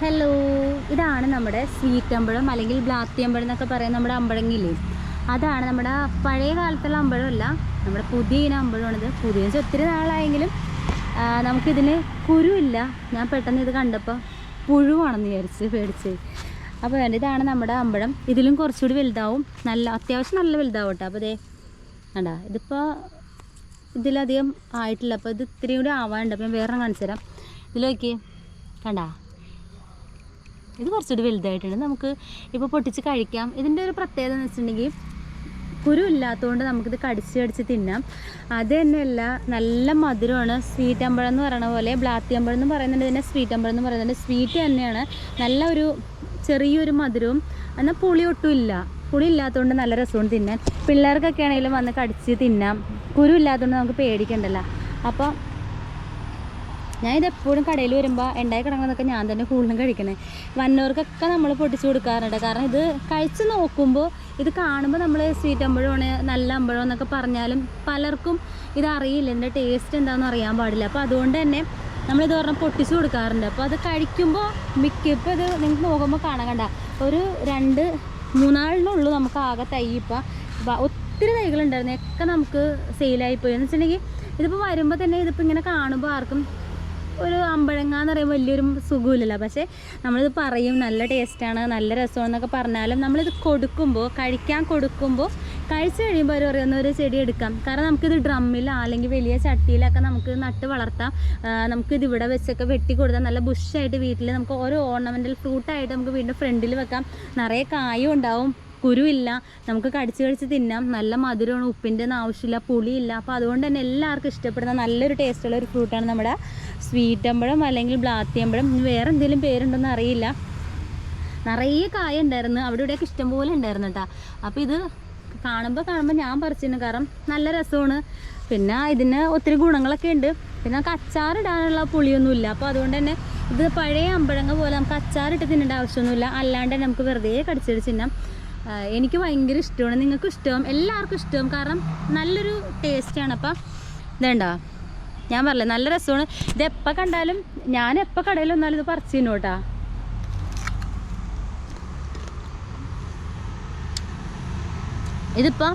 Hello ഇതാണ് നമ്മുടെ sweet അമ്പഴം അല്ലെങ്കിൽ ബ്ലാത്തി അമ്പഴം എന്നൊക്കെ പറയുന്ന നമ്മുടെ അമ്പഴങ്ങില്ലേ? അതാണ് നമ്മുടെ പഴയ കാലത്തുള്ള അമ്പഴമല്ല നമ്മുടെ പുതിയ ഇനം അമ്പഴമാണിത് പുതിയ വെച്ചാൽ ഒത്തിരി നാളായെങ്കിലും നമുക്കിതിന് കുരുവില്ല. ഞാൻ പെട്ടെന്ന് ഇത് കണ്ടപ്പോൾ പുഴുവാണെന്ന് വിചാരിച്ച് പേടിച്ച് അപ്പോൾ വേണ്ട ഇതാണ് നമ്മുടെ അമ്പഴം. ഇതിലും കുറച്ചുകൂടി വലുതാവും. നല്ല അത്യാവശ്യം നല്ല വലുതാവും കേട്ടോ അപ്പോൾ ഇതേ കണ്ടാ ഇതിപ്പോൾ ഇതിലധികം ആയിട്ടില്ല. അപ്പോൾ ഇത് ഇത്രയും കൂടി ആവാനുണ്ട്. അപ്പോൾ ഞാൻ വേറെ കാണിച്ചു തരാം. ഇതിൽ നോക്കി കണ്ടാ? ഇത് കുറച്ചുകൂടി വലുതായിട്ടുണ്ട്. നമുക്ക് ഇപ്പോൾ പൊട്ടിച്ച് കഴിക്കാം. ഇതിന്റെ ഒരു പ്രത്യേകത എന്ന് വെച്ചിട്ടുണ്ടെങ്കിൽ കുരു ഇല്ലാത്തതുകൊണ്ട് നമുക്കിത് കടിച്ച് കടിച്ച് തിന്നാം. അത് തന്നെയല്ല നല്ല മധുരമാണ്. സ്വീറ്റ് അമ്പഴം എന്ന് പറയുന്ന പോലെ ബ്ലാത്തി അമ്പഴം എന്ന് പറയുന്നുണ്ട്. ഇതിനെ സ്വീറ്റ് അമ്പഴം എന്ന് പറയുന്നുണ്ട്. സ്വീറ്റ് തന്നെയാണ്. നല്ല ഒരു ചെറിയൊരു മധുരവും. എന്നാൽ പുളി ഒട്ടും ഇല്ല. പുളി ഇല്ലാത്തതുകൊണ്ട് നല്ല രസമുണ്ട് തിന്നാൻ. പിള്ളേർക്കൊക്കെ ആണെങ്കിലും വന്ന് കടിച്ച് തിന്നാം. കുരു ഇല്ലാത്തതുകൊണ്ട് നമുക്ക് പേടിക്കണ്ടല്ലോ. അപ്പോൾ ഞാൻ ഇത് എപ്പോഴും കടയിൽ വരുമ്പോൾ ഉണ്ടായി കിടക്കുന്നതൊക്കെ ഞാൻ തന്നെ കൂടുതലും കഴിക്കണേ. വന്നവർക്കൊക്കെ നമ്മൾ പൊട്ടിച്ചു കൊടുക്കാറുണ്ട്. കാരണം ഇത് കഴിച്ച് നോക്കുമ്പോൾ ഇത് കാണുമ്പോൾ നമ്മൾ സ്വീറ്റ് അമ്പഴമാണ് നല്ല അമ്പഴം എന്നൊക്കെ പറഞ്ഞാലും പലർക്കും ഇതറിയില്ല. എന്റെ ടേസ്റ്റ് എന്താണെന്ന് അറിയാൻ പാടില്ല. അപ്പോൾ അതുകൊണ്ട് തന്നെ നമ്മളിത് പറഞ്ഞാൽ പൊട്ടിച്ചു കൊടുക്കാറുണ്ട്. അപ്പോൾ അത് കഴിക്കുമ്പോൾ മിക്ക ഇപ്പോൾ ഇത് നിങ്ങൾക്ക് നോക്കുമ്പോൾ കാണാൻ കണ്ട. ഒരു രണ്ട് മൂന്നാളിനുള്ളൂ നമുക്ക് ആകെ തൈ ഇപ്പം ഒത്തിരി തൈകളുണ്ടായിരുന്നു. ഒക്കെ നമുക്ക് സെയിലായിപ്പോയി എന്ന് വെച്ചിട്ടുണ്ടെങ്കിൽ ഇതിപ്പോൾ വരുമ്പോൾ തന്നെ ഇതിപ്പോൾ ഇങ്ങനെ കാണുമ്പോൾ ആർക്കും ഒരു അമ്പഴങ്ങ എന്ന് പറയുമ്പോൾ വലിയൊരു സുഖമില്ലല്ലോ. പക്ഷേ നമ്മളിത് പറയും നല്ല ടേസ്റ്റാണ് നല്ല രസമാണെന്നൊക്കെ പറഞ്ഞാലും നമ്മളിത് കൊടുക്കുമ്പോൾ കഴിക്കാൻ കൊടുക്കുമ്പോൾ കഴിച്ചു കഴിയുമ്പോൾ അവർ പറയുന്ന ഒരു ചെടി എടുക്കാം. കാരണം നമുക്കിത് ഡ്രമ്മിലോ അല്ലെങ്കിൽ വലിയ ചട്ടിയിലൊക്കെ നമുക്ക് നട്ട് വളർത്താം. നമുക്കിത് ഇവിടെ വെച്ചൊക്കെ വെട്ടി കൊടുത്താൽ നല്ല ബുഷായിട്ട് വീട്ടിൽ നമുക്ക് ഓരോ ഓർണമെന്റൽ ഫ്രൂട്ടായിട്ട് നമുക്ക് വീടിന്റെ ഫ്രണ്ടിൽ വെക്കാം. നിറയെ കായും ഉണ്ടാവും. കുരുവില്ല. നമുക്ക് കടിച്ച് കടിച്ച് തിന്നാം. നല്ല മധുരമാണ്. ഉപ്പിന്റെ ഒന്നും ആവശ്യമില്ല. പുളിയില്ല. അപ്പോൾ അതുകൊണ്ട് തന്നെ എല്ലാവർക്കും ഇഷ്ടപ്പെടുന്ന നല്ലൊരു ടേസ്റ്റുള്ള ഒരു ഫ്രൂട്ടാണ് നമ്മുടെ സ്വീറ്റ് അമ്പഴം അല്ലെങ്കിൽ ബ്ലാത്തി അമ്പഴം. ഇനി വേറെ എന്തെങ്കിലും പേരുണ്ടെന്ന് അറിയില്ല. നിറയെ കായ ഉണ്ടായിരുന്നു. അവിടെ ഇവിടെയൊക്കെ ഇഷ്ടംപോലെ ഉണ്ടായിരുന്നു കേട്ടോ അപ്പോൾ ഇത് കാണുമ്പോൾ കാണുമ്പോൾ ഞാൻ പറിച്ചിരുന്നു. കാരണം നല്ല രസമാണ്. പിന്നെ ഇതിന് ഒത്തിരി ഗുണങ്ങളൊക്കെ ഉണ്ട്. പിന്നെ നമുക്ക് അച്ചാറിടാനുള്ള പുളിയൊന്നുമില്ല. അപ്പോൾ അതുകൊണ്ട് തന്നെ ഇത് പഴയ അമ്പഴങ്ങ പോലെ നമുക്ക് അച്ചാറിട്ട് തിന്നേണ്ട ആവശ്യമൊന്നുമില്ല. അല്ലാണ്ട് നമുക്ക് വെറുതെ കടിച്ചിട്ട് തിന്നാം. എനിക്ക് ഭയങ്കര ഇഷ്ടമാണ്. നിങ്ങൾക്കും ഇഷ്ടവും എല്ലാവർക്കും ഇഷ്ടവും കാരണം നല്ലൊരു ടേസ്റ്റാണ് അപ്പം ഇതുണ്ടോ? ഞാൻ പറഞ്ഞില്ലേ നല്ല രസമാണ്. ഇത് എപ്പോൾ കണ്ടാലും ഞാൻ എപ്പോൾ കടയിൽ വന്നാലും ഇത് പറിച്ചു കേട്ടോ. ഇതിപ്പോൾ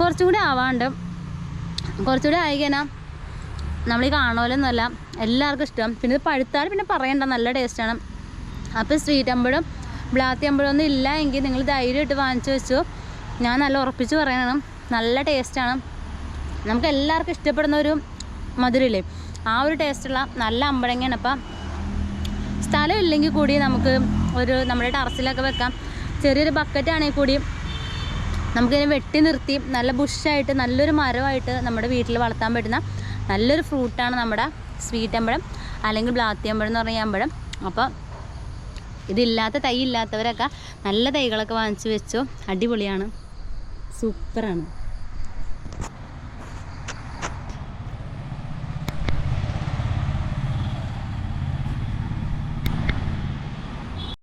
കുറച്ചും കൂടി ആവാണ്ട് കുറച്ചുകൂടി ആയി കഴിഞ്ഞാൽ നമ്മൾ ഈ കാണുമല്ലോന്നല്ല എല്ലാവർക്കും ഇഷ്ടം. പിന്നെ ഇത് പഴുത്താൽ പിന്നെ പറയണ്ട നല്ല ടേസ്റ്റാണ് അപ്പോൾ സ്വീറ്റ് അമ്പഴും ബ്ലാത്തി അമ്പഴമൊന്നും ഇല്ല എങ്കിൽ നിങ്ങൾ ധൈര്യമായിട്ട് വാങ്ങിച്ചു വെച്ചു. ഞാൻ നല്ല ഉറപ്പിച്ച് പറയണം നല്ല ടേസ്റ്റാണ് നമുക്ക് എല്ലാവർക്കും ഇഷ്ടപ്പെടുന്ന ഒരു മധുരയില്ലേ ആ ഒരു ടേസ്റ്റുള്ള നല്ല അമ്പഴങ്ങയാണ് അപ്പം സ്ഥലം ഇല്ലെങ്കിൽ കൂടി നമുക്ക് ഒരു നമ്മുടെ ടെറസിലൊക്കെ വെക്കാം. ചെറിയൊരു ബക്കറ്റാണെങ്കിൽ കൂടി നമുക്കിതിനെ വെട്ടി നിർത്തി നല്ല ബുഷായിട്ട് നല്ലൊരു മരമായിട്ട് നമ്മുടെ വീട്ടിൽ വളർത്താൻ പറ്റുന്ന നല്ലൊരു ഫ്രൂട്ടാണ് നമ്മുടെ സ്വീറ്റ് അമ്പഴം അല്ലെങ്കിൽ ബ്ലാത്തി അമ്പഴം എന്ന് പറഞ്ഞ അമ്പഴം. അപ്പോൾ ഇതില്ലാത്ത തൈ ഇല്ലാത്തവരൊക്കെ നല്ല തൈകളൊക്കെ വാങ്ങിച്ച് വെച്ചു. അടിപൊളിയാണ്. സൂപ്പറാണ്.